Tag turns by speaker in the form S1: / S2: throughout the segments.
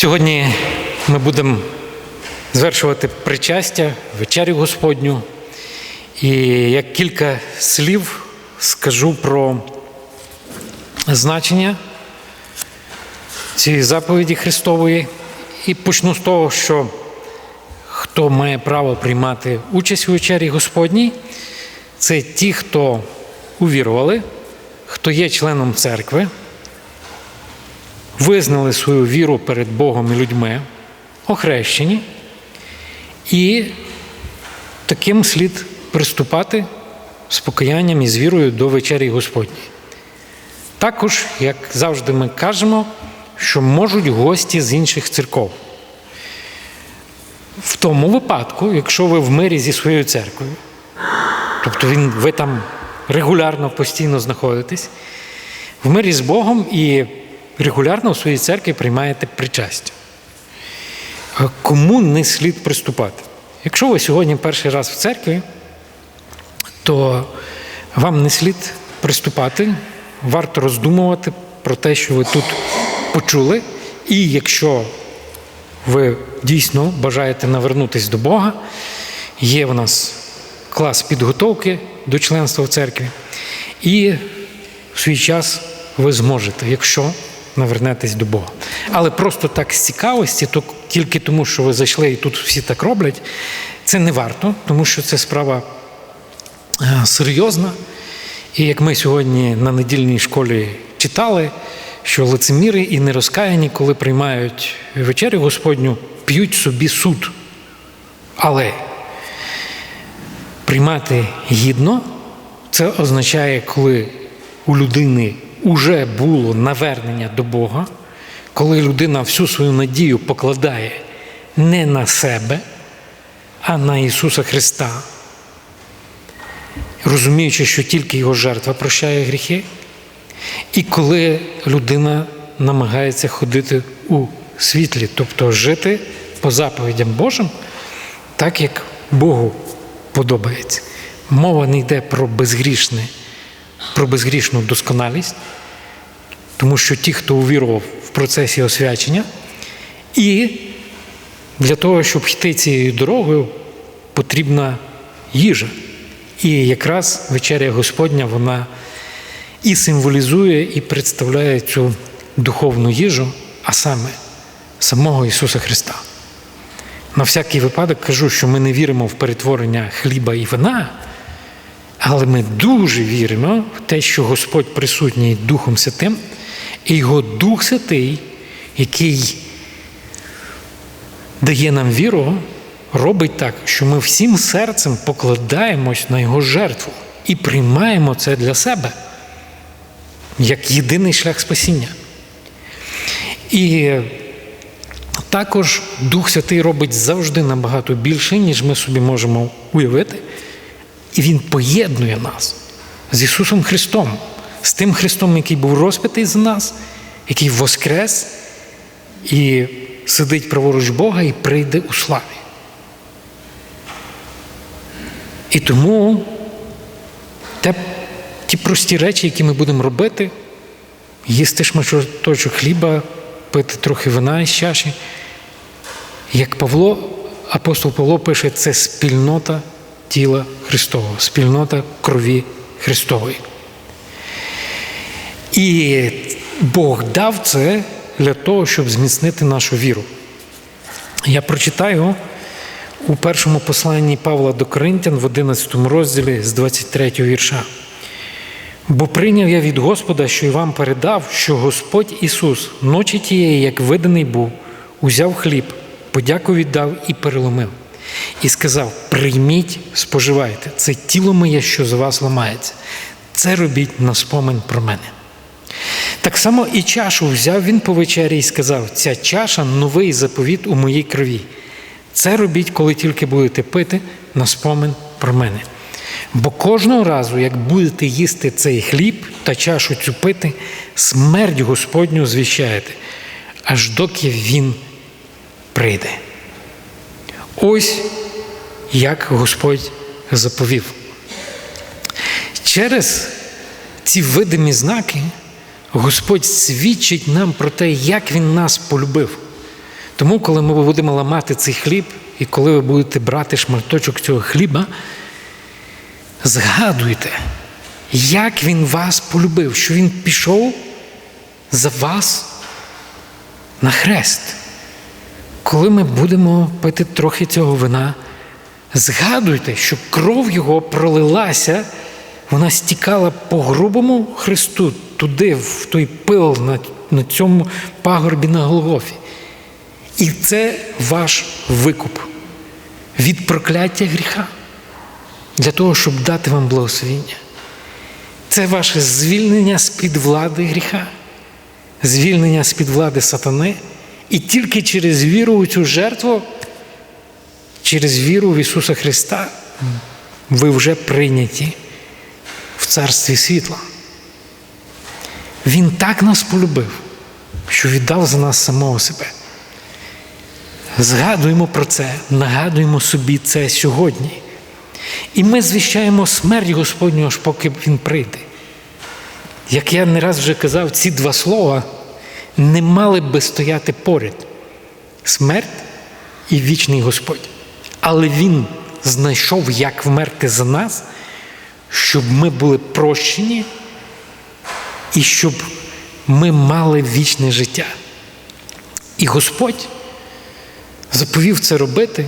S1: Сьогодні ми будемо звершувати причастя, вечерю Господню. І як кілька слів скажу про значення цієї заповіді Христової. І почну з того, що хто має право приймати участь у вечері Господній, це ті, хто увірували, хто є членом церкви, визнали свою віру перед Богом і людьми, охрещені, і таким слід приступати з покаянням і з вірою до вечері Господній. Також, як завжди ми кажемо, що можуть гості з інших церков. В тому випадку, якщо ви в мирі зі своєю церквою, тобто ви там регулярно постійно знаходитесь, в мирі з Богом і регулярно у своїй церкві приймаєте причастя. Кому не слід приступати? Якщо ви сьогодні перший раз в церкві, то вам не слід приступати, варто роздумувати про те, що ви тут почули, і якщо ви дійсно бажаєте навернутися до Бога, є в нас клас підготовки до членства в церкві, і в свій час ви зможете, якщо навернетесь до Бога. Але просто так з цікавості, то тільки тому, що ви зайшли і тут всі так роблять, це не варто, тому що це справа е, серйозна. І як ми сьогодні на недільній школі читали, що лицеміри і нерозкаяні, коли приймають вечерю Господню, п'ють собі суд. Але приймати гідно це означає, коли у людини вже було навернення до Бога, коли людина всю свою надію покладає не на себе, а на Ісуса Христа, розуміючи, що тільки Його жертва прощає гріхи, і коли людина намагається ходити у світлі, тобто жити по заповідям Божим, так як Богу подобається. Мова не йде про безгрішне, про безгрішну досконалість, тому що ті, хто увірував в процесі освячення, і для того, щоб йти цією дорогою, потрібна їжа. І якраз вечеря Господня, вона і символізує, і представляє цю духовну їжу, а саме самого Ісуса Христа. На всякий випадок кажу, що ми не віримо в перетворення хліба і вина, але ми дуже віримо в те, що Господь присутній Духом Святим, і його Дух Святий, який дає нам віру, робить так, що ми всім серцем покладаємось на Його жертву і приймаємо це для себе як єдиний шлях спасіння. І також Дух Святий робить завжди набагато більше, ніж ми собі можемо уявити. І Він поєднує нас з Ісусом Христом, з тим Христом, який був розпитий за нас, який воскрес і сидить праворуч Бога і прийде у славі. І тому те, ті прості речі, які ми будемо робити, їсти шматочок хліба, пити трохи вина із чаші, як Павло, апостол Павло пише, це спільнота тіла Христового, спільнота крові Христової. І Бог дав це для того, щоб зміцнити нашу віру. Я прочитаю у першому посланні Павла до Коринтян в 11 розділі з 23 вірша. Бо прийняв я від Господа, що й вам передав, що Господь Ісус, ночі тієї, як виданий був, узяв хліб, подяку віддав і переломив. І сказав: Прийміть, споживайте, це тіло моє, що з вас ламається. Це робіть на спомин про мене. Так само і чашу взяв він по вечері і сказав: ця чаша новий заповіт у моїй крові. Це робіть, коли тільки будете пити на спомин про мене. Бо кожного разу, як будете їсти цей хліб та чашу цю пити, смерть Господню звіщаєте, аж доки Він прийде. Ось як Господь заповів. Через ці видимі знаки Господь свідчить нам про те, як Він нас полюбив. Тому, коли ми будемо ламати цей хліб, і коли ви будете брати шматочок цього хліба, згадуйте, як він вас полюбив, що він пішов за вас на хрест. Коли ми будемо пити трохи цього вина, згадуйте, що кров його пролилася, вона стікала по грубому Христу, туди, в той пил на, на цьому пагорбі на Голгофі. І це ваш викуп від прокляття гріха для того, щоб дати вам благословіння. Це ваше звільнення з-під влади гріха, звільнення з-під влади сатани. І тільки через віру у цю жертву, через віру в Ісуса Христа, ви вже прийняті в Царстві світла. Він так нас полюбив, що віддав за нас самого себе. Згадуємо про це, нагадуємо собі це сьогодні. І ми звіщаємо смерть Господню, аж поки Він прийде. Як я не раз вже казав, ці два слова не мали би стояти поряд смерть і вічний Господь. Але Він знайшов, як вмерти за нас, щоб ми були прощені і щоб ми мали вічне життя. І Господь заповів це робити,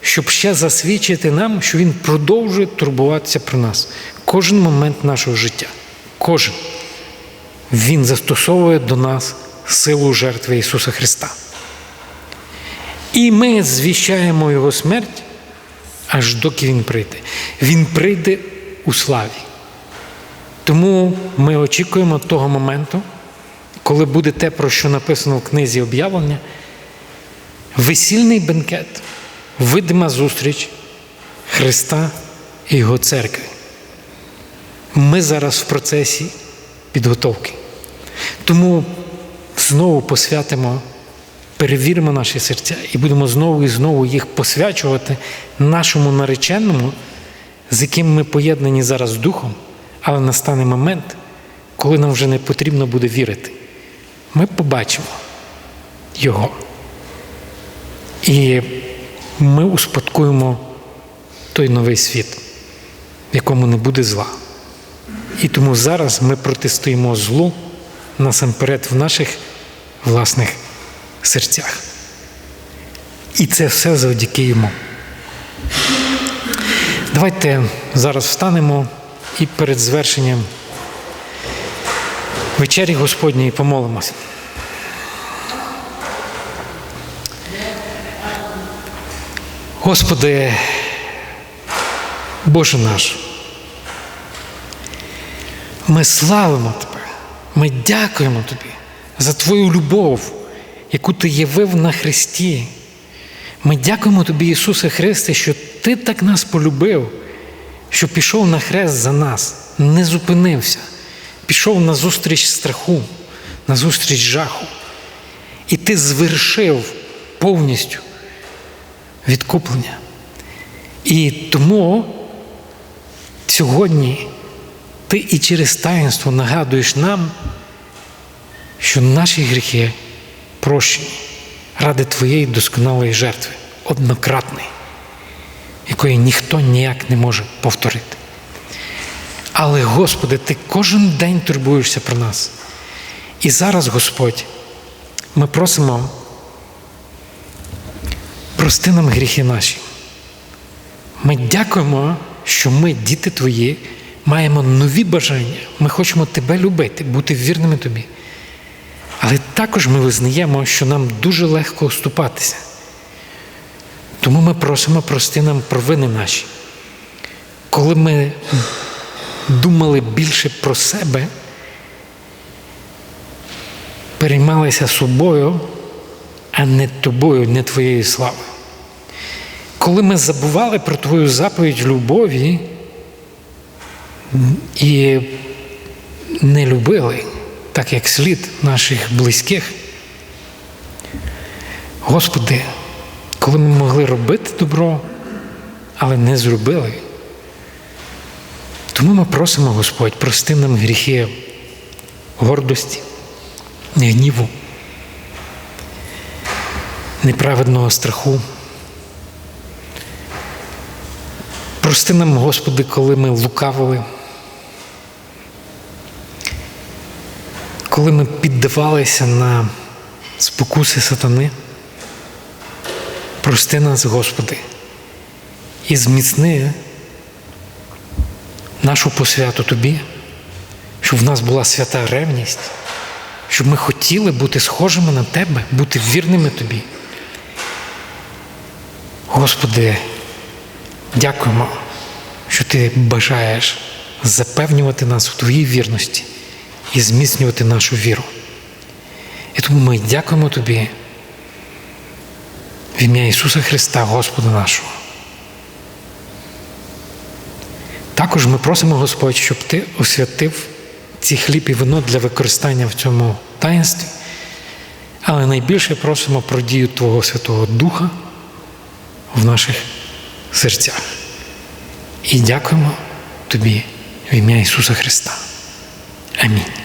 S1: щоб ще засвідчити нам, що Він продовжує турбуватися про нас кожен момент нашого життя. Кожен. Він застосовує до нас силу жертви Ісуса Христа. І ми звіщаємо Його смерть, аж доки Він прийде. Він прийде у славі. Тому ми очікуємо того моменту, коли буде те, про що написано в книзі об'явлення, весільний бенкет, видима зустріч Христа і Його церкви. Ми зараз в процесі підготовки. Тому знову посвятимо, перевіримо наші серця і будемо знову і знову їх посвячувати нашому нареченому, з яким ми поєднані зараз Духом, але настане момент, коли нам вже не потрібно буде вірити. Ми побачимо Його. І ми успадкуємо той новий світ, в якому не буде зла. І тому зараз ми протистоїмо злу насамперед в наших власних серцях. І це все завдяки йому. Давайте зараз встанемо і перед звершенням вечері Господньої помолимося. Господи, Боже наш, ми славимо Тебе, ми дякуємо Тобі за Твою любов, яку Ти явив на Христі. Ми дякуємо Тобі, Ісусе Христе, що Ти так нас полюбив, що пішов на хрест за нас, не зупинився, пішов на зустріч страху, на зустріч жаху. І Ти звершив повністю відкуплення. І тому сьогодні ти і через таїнство нагадуєш нам, що наші гріхи прощені ради Твоєї досконалої жертви, однократної, якої ніхто ніяк не може повторити. Але, Господи, Ти кожен день турбуєшся про нас. І зараз, Господь, ми просимо, прости нам гріхи наші. Ми дякуємо, що ми, діти Твої, маємо нові бажання. Ми хочемо Тебе любити, бути вірними Тобі. Але також ми визнаємо, що нам дуже легко уступатися. Тому ми просимо прости нам провини наші. Коли ми думали більше про себе, переймалися собою, а не тобою, не твоєю славою. Коли ми забували про Твою заповідь любові і не любили, так як слід наших близьких, Господи, коли ми могли робити добро, але не зробили. Тому ми просимо, Господь, прости нам гріхи гордості, гніву, неправедного страху. Прости нам, Господи, коли ми лукавили, коли ми піддавалися на спокуси сатани. Прости нас, Господи, і зміцни нашу посвяту Тобі, щоб в нас була свята ревність, щоб ми хотіли бути схожими на Тебе, бути вірними Тобі. Господи, дякуємо, що Ти бажаєш запевнювати нас у Твоїй вірності і зміцнювати нашу віру. І тому ми дякуємо Тобі в ім'я Ісуса Христа, Господа нашого. Також ми просимо, Господь, щоб Ти освятив ці хліб і вино для використання в цьому таїнстві, але найбільше просимо про дію Твого Святого Духа в наших серцях. І дякуємо Тобі в ім'я Ісуса Христа. Амінь.